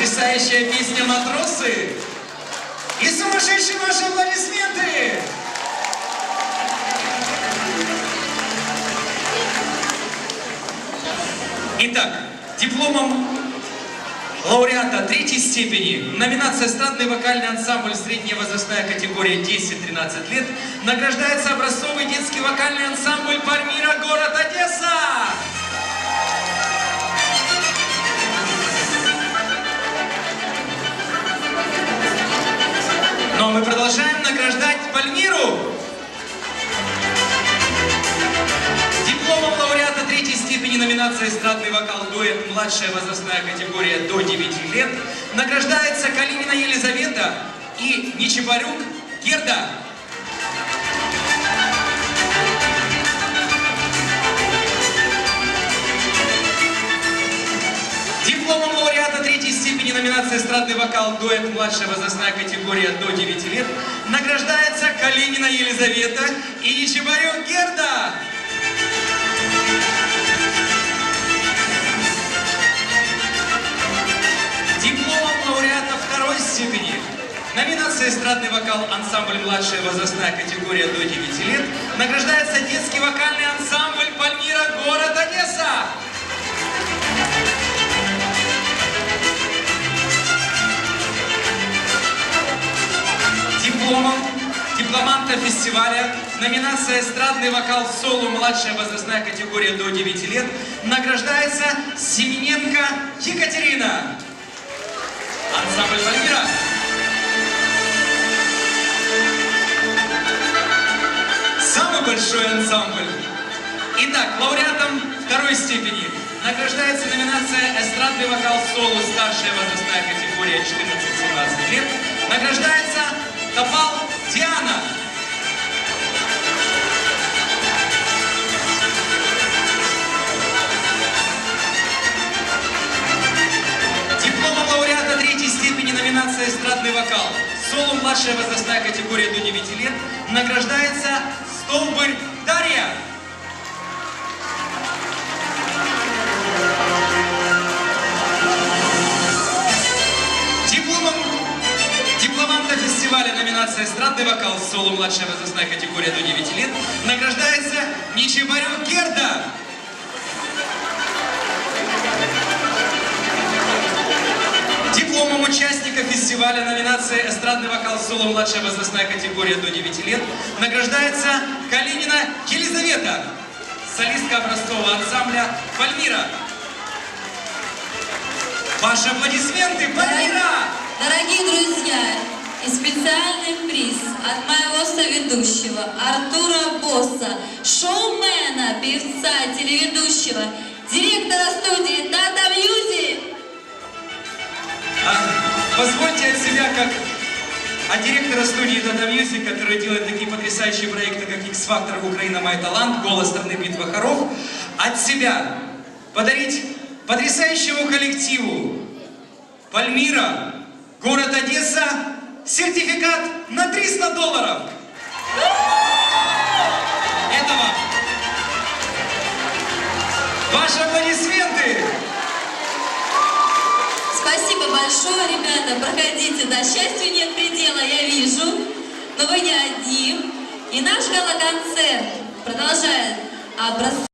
настоящая песня «Матросы». И сумасшедшие ваши аплодисменты! Итак, дипломом лауреата третьей степени, номинация «Эстрадный вокальный ансамбль средняя возрастная категория 10-13 лет» награждается образцовый детский вокальный ансамбль «Пальмира. Город Одесса». Но мы продолжаем награждать Пальмиру. Дипломом лауреата третьей степени номинации «Эстрадный вокал дуэт. Младшая возрастная категория до 9 лет» награждается Калинина Елизавета и Ничебарюк Герда. Номинации «Эстрадный вокал дуэт. Младшая возрастная категория до 9 лет» награждается Калинина Елизавета и Ничебарюк Герда. Дипломом лауреата второй степени. Номинация «Эстрадный вокал. Ансамбль младшая возрастная категория до 9 лет» награждается детский вокальный ансамбль Дипломом дипломанта фестиваля номинация «Эстрадный вокал соло. Младшая возрастная категория до 9 лет» награждается Семененко Екатерина. Ансамбль Пальмира. Самый большой ансамбль. Итак, лауреатом второй степени награждается номинация «Эстрадный вокал соло. Старшая возрастная категория 14-17 номинация «Эстрадный вокал». Соло младшая возрастная категория до 9 лет награждается Столбырь Дарья. Дипломом дипломанта фестиваля номинация «Эстрадный вокал» соло младшая возрастная категория до 9 лет награждается Ничебарюк Герда. Фестиваля номинация «Эстрадный вокал соло младшая возрастная категория до 9 лет» награждается Калинина Елизавета, солистка образцового ансамбля «Пальмира». Ваши аплодисменты, Пальмира! Дорогие друзья, и специальный приз от моего соведущего Артура Босса, шоумена, певца, телеведущего, директора студии Дата Мьюзик. Позвольте от себя, как от директора студии Data Music, который делает такие потрясающие проекты, как X-Factor, Украина, Май Талант, Голос страны Битва Хоров, от себя подарить потрясающему коллективу Пальмира, город Одесса, сертификат на 300 долларов. Это вам. Ваши аплодисменты. Спасибо большое, ребята, проходите, да, счастью нет предела, я вижу, но вы не одни. И наш гала-концерт продолжает образ...